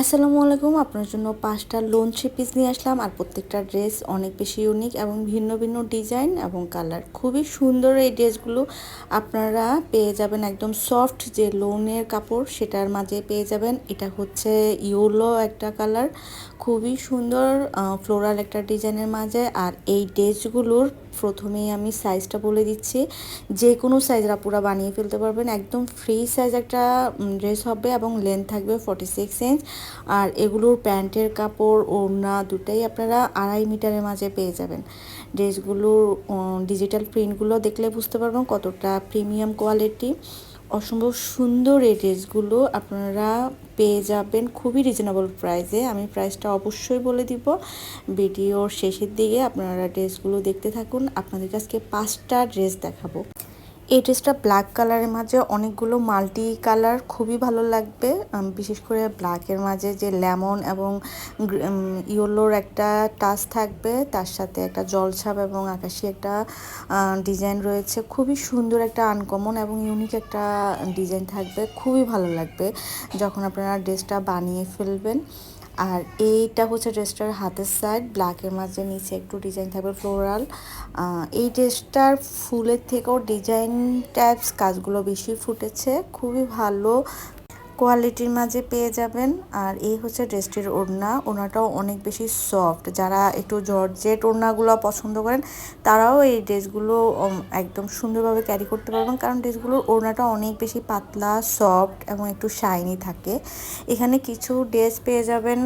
আসসালামু আলাইকুম। আপনার জন্য পাঁচটা লোন থ্রি পিস নিয়ে আসলাম। আর প্রত্যেকটা ড্রেস অনেক বেশি ইউনিক এবং ভিন্ন ভিন্ন ডিজাইন এবং কালার খুবই সুন্দর এই ড্রেসগুলো আপনারা পেয়ে যাবেন একদম সফট যে লোনের কাপড়, সেটার মাঝে পেয়ে যাবেন। এটা হচ্ছে ইয়েলো একটা কালার খুবই সুন্দর ফ্লোরাল একটা ডিজাইনের মাঝে। আর এই ড্রেসগুলোর প্রথমেই আমি সাইজটা বলে দিচ্ছি। যে কোনো সাইজের আপুরা বানিয়ে ফেলতে পারবেন। একদম ফ্রি সাইজ একটা ড্রেস হবে এবং লেন্থ থাকবে ফর্টি সিক্স ইঞ্চ আর এগুলোর প্যান্টের কাপড়, ওড়না দুটাই আপনারা আড়াই মিটারের মাঝে পেয়ে যাবেন। ড্রেসগুলোর ডিজিটাল প্রিন্টগুলো দেখলে বুঝতে পারবেন কতটা প্রিমিয়াম কোয়ালিটি অসম্ভব সুন্দর এই ড্রেসগুলো আপনারা পেয়ে যাবেন খুবই রিজনেবল প্রাইসে আমি প্রাইসটা অবশ্যই বলে দিব। ভিডিওর শেষের দিকে আপনারা ড্রেসগুলো দেখতে থাকুন। আপনাদের কাছকে পাঁচটা ড্রেস দেখাবো। এই ড্রেসটা ব্ল্যাক কালারের মাঝে অনেকগুলো মাল্টি কালার খুবই ভালো লাগবে। বিশেষ করে ব্ল্যাকের মাঝে যে লেমন এবং ইয়েলোর একটা টাচ থাকবে, তার সাথে একটা জলছাপ এবং আকাশি একটা ডিজাইন রয়েছে। খুবই সুন্দর একটা আনকমন এবং ইউনিক একটা ডিজাইন থাকবে, খুবই ভালো লাগবে যখন আপনারা ড্রেসটা বানিয়ে ফেলবেন। আর এইটা হচ্ছে ড্রেসটার হাতের সাইড ব্ল্যাকের মাঝে নিচে একটু ডিজাইন থাকবে ফ্লোরাল এই ড্রেসটার ফুলের থেকেও ডিজাইন টাইপস কাজগুলো বেশি ফুটেছে, খুবই ভালো কোয়ালিটির মাঝে পেয়ে যাবেন। আর এই হচ্ছে ড্রেসটির ওড়না। ওড়নাটাও অনেক বেশি সফট যারা একটু জর্জেট ওড়নাগুলো পছন্দ করেন, তারাও এই ড্রেসগুলো একদম সুন্দরভাবে ক্যারি করতে পারবেন। কারণ ড্রেসগুলোর ওড়নাটা অনেক বেশি পাতলা সফট এবং একটু শাইনি থাকে। এখানে কিছু ড্রেস পেয়ে যাবেন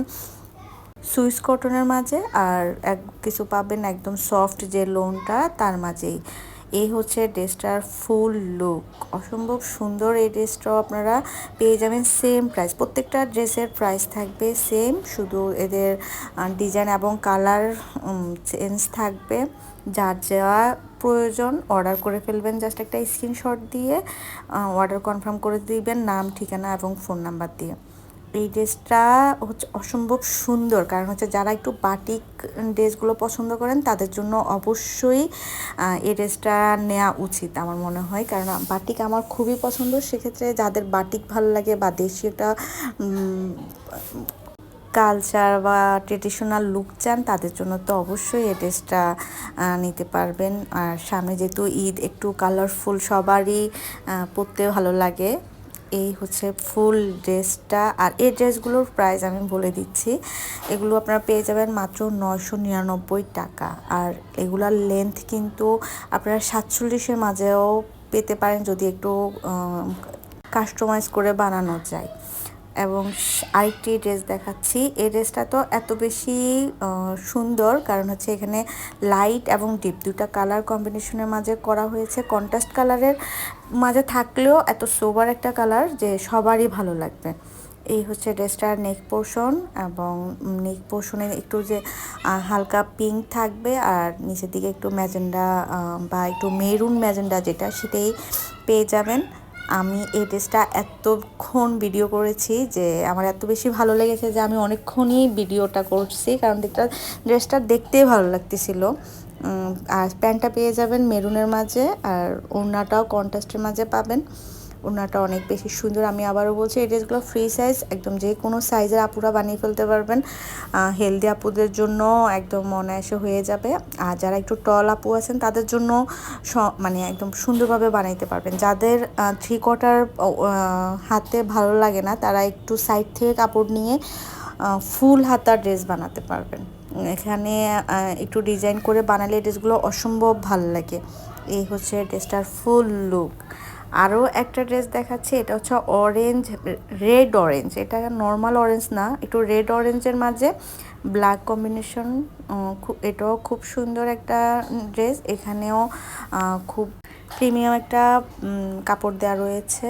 সুইস কটনের মাঝে। আর এক, কিছু পাবেন একদম সফট যে লোনটা তার মাঝেই। এই হচ্ছে ড্রেসটার ফুল লুক। অসম্ভব সুন্দর এই ড্রেসটাও আপনারা পেয়ে যাবেন সেম প্রাইস। প্রত্যেকটা ড্রেসের প্রাইস থাকবে সেম, শুধু এদের ডিজাইন এবং কালার চেঞ্জ থাকবে। যার যা প্রয়োজন অর্ডার করে ফেলবেন, জাস্ট একটা স্ক্রিনশট দিয়ে অর্ডার কনফার্ম করে দিবেন, নাম, ঠিকানা এবং ফোন নাম্বার দিয়ে। এই ড্রেসটা হচ্ছে অসম্ভব সুন্দর। কারণ হচ্ছে যারা একটু বাটিক ড্রেসগুলো পছন্দ করেন, তাদের জন্য অবশ্যই এই ড্রেসটা নেওয়া উচিত আমার মনে হয়। কারণ বাটিক আমার খুবই পছন্দ। সেক্ষেত্রে যাদের বাটিক ভালো লাগে বা দেশি একটা কালচার বা ট্রেডিশনাল লুক চান, তাদের জন্য তো অবশ্যই এই ড্রেসটা নিতে পারবেন। আর সামনে যেহেতু ঈদ, একটু কালারফুল সবারই পরতে ভালো লাগে। এই হচ্ছে ফুল ড্রেসটা। আর এই ড্রেসগুলোর প্রাইস আমি বলে দিচ্ছি। এগুলো আপনারা পেয়ে যাবেন মাত্র নয়শো নিরানব্বই টাকা। আর এগুলার লেন্থ কিন্তু আপনারা সাতচল্লিশের মাঝেও পেতে পারেন যদি একটু কাস্টমাইজ করে বানানো যায়। এবং আরেকটি ড্রেস দেখাচ্ছি। এই ড্রেসটা তো এত বেশি সুন্দর, কারণ হচ্ছে এখানে লাইট এবং ডিপ দুটা কালার কম্বিনেশনের মাঝে করা হয়েছে। কন্ট্রাস্ট কালারের মাঝে থাকলেও এত সোবার একটা কালার যে সবারই ভালো লাগবে। এই হচ্ছে ড্রেসটার নেক পোর্শন এবং নেক পোর্শনে একটু যে হালকা পিঙ্ক থাকবে আর নিচের দিকে একটু ম্যাজেন্ডা বা একটু মেরুন ম্যাজেন্ডা যেটা, সেটাই পেয়ে যাবেন। আমি এই ড্রেসটা এতক্ষণ ভিডিও করেছি যে আমার এত বেশি ভালো লেগেছে যে আমি অনেকক্ষণই ভিডিওটা করছি। কারণ দেখটা ড্রেসটা দেখতেই ভালো লাগতেছিল। আর প্যান্টটা পেয়ে যাবেন মেরুনের মাঝে আর ওড়নাটাও কন্ট্রাস্টের মাঝে পাবেন। ওনাটা অনেক বেশি সুন্দর। আমি আবারও বলছি, এই ড্রেসগুলো ফ্রি সাইজ একদম যে কোনো সাইজের আপুরা বানিয়ে ফেলতে পারবেন। হেলদি আপুদের জন্য একদম অনায়াসে হয়ে যাবে। আর যারা একটু টল আপু আছেন, তাদের জন্য মানে একদম সুন্দরভাবে বানাইতে পারবেন। যাদের থ্রি কোয়ার্টার হাতে ভালো লাগে না, তারা একটু সাইড থেকে কাপড় নিয়ে ফুল হাতার ড্রেস বানাতে পারবেন। এখানে একটু ডিজাইন করে বানালে ড্রেসগুলো অসম্ভব ভালো লাগে। এই হচ্ছে ড্রেসটার ফুল লুক আরও একটা ড্রেস দেখাচ্ছি, এটা হচ্ছে অরেঞ্জ রেড অরেঞ্জ এটা নর্মাল অরেঞ্জ না, একটু রেড অরেঞ্জের মাঝে ব্ল্যাক কম্বিনেশন এটাও খুব সুন্দর একটা ড্রেস এখানেও খুব প্রিমিয়াম একটা কাপড় দেওয়া রয়েছে।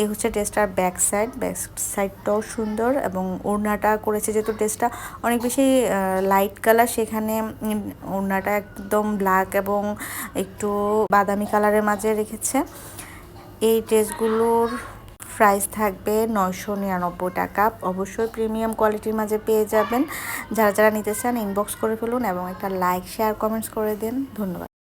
এই হচ্ছে ড্রেসটার ব্যাক সাইড ব্যাক সাইডটাও সুন্দর এবং ওড়নাটা করেছে যেহেতু ড্রেসটা অনেক বেশি লাইট কালার সেখানে ওড়নাটা একদম ব্ল্যাক এবং একটু বাদামি কালারের মাঝে রেখেছে। এই ড্রেসগুলোর প্রাইস থাকবে নয়শো নিরানব্বই টাকা। অবশ্যই প্রিমিয়াম কোয়ালিটির মাঝে পেয়ে যাবেন। যারা যারা নিতে চান ইনবক্স করে ফেলুন এবং একটা লাইক শেয়ার কমেন্টস করে দিন। ধন্যবাদ।